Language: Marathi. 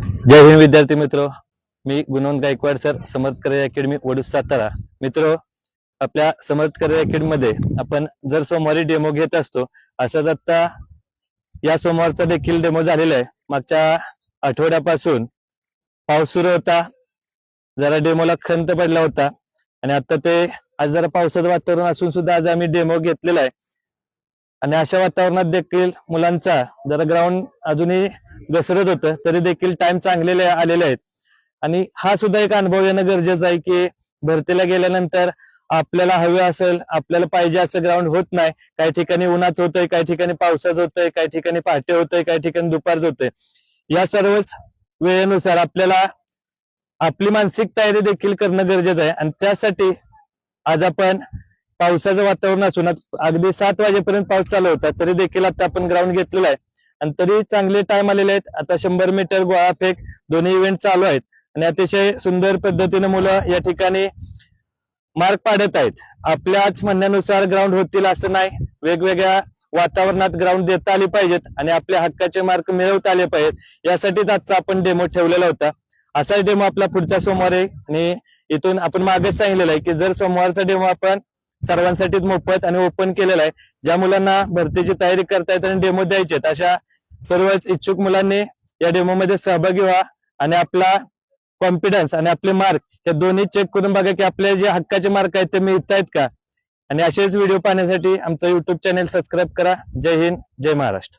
जय हिंद विद्यार्थी मित्र. मी Gunwant Gaikwad sir Samarth career academy Vadu Satara. मित्र आपल्या समर्थ करिअर आपण जर सोमवारी डेमो घेत असतो असाच आता या सोमवारचा देखील डेमो झालेला आहे. मागच्या आठवड्यापासून पाऊस सुरू होता जरा डेमोला खंत पडला होता. आणि आता ते आज जरा पावसाचं वातावरण असून सुद्धा आज आम्ही डेमो घेतलेला आहे. आणि अशा वातावरणात देखील मुलांचा जरा ग्राउंड अजूनही घसरत होतं तरी देखील टाइम चांगलेले आलेले आहेत. आणि हा सुद्धा एक अनुभव येणं गरजेचं आहे की भरतीला गेल्यानंतर आपल्याला हवे असेल आपल्याला पाहिजे असं ग्राउंड होत नाही. काही ठिकाणी उन्हाचं होतंय काही ठिकाणी पावसाचं होतंय काही ठिकाणी पहाटे होतंय काही ठिकाणी दुपारचं होतंय. या सर्वच वेळेनुसार आपल्याला आपली मानसिक तयारी देखील करणं गरजेचं आहे. आणि त्यासाठी आज आपण पावसाचं वातावरण असून अगदी सात वाजेपर्यंत पाऊस चालू होता तरी देखील आता आपण ग्राउंड घेतलेला आहे. आणि तरी चांगले टाइम आलेले आहेत. आता शंभर मीटर गोळा फेक दोन्ही इव्हेंट चालू आहेत. आणि अतिशय सुंदर पद्धतीने मुलं या ठिकाणी मार्क पाडत आहेत. आपल्याच म्हणण्यानुसार ग्राउंड होतील असं नाही. वेगवेगळ्या वातावरणात ग्राउंड देता आली पाहिजेत आणि आपल्या हक्काचे मार्क मिळवता आले पाहिजेत. यासाठीच आजचा आपण डेमो ठेवलेला होता. असाच डेमो आपला पुढच्या सोमवारी आणि इथून आपण मागेच सांगितलेला आहे की जर सोमवारचा डेमो आपण सर्वांसाठीच मोफत आणि ओपन केलेला आहे. ज्या मुलांना भरतीची तयारी करतायत आणि डेमो द्यायचे अशा सर्वच इच्छुक मुलांनी या डेमो मध्ये सहभागी व्हा आणि आपला कॉन्फिडन्स आणि आपले मार्क हे दोन्ही चेक करून बघा की आपले जे हक्काचे मार्क आहेत ते मिळत आहेत का? आणि असेच व्हिडिओ पाहण्यासाठी आमचं युट्यूब चॅनेल सबस्क्राईब करा. जय हिंद जय महाराष्ट्र.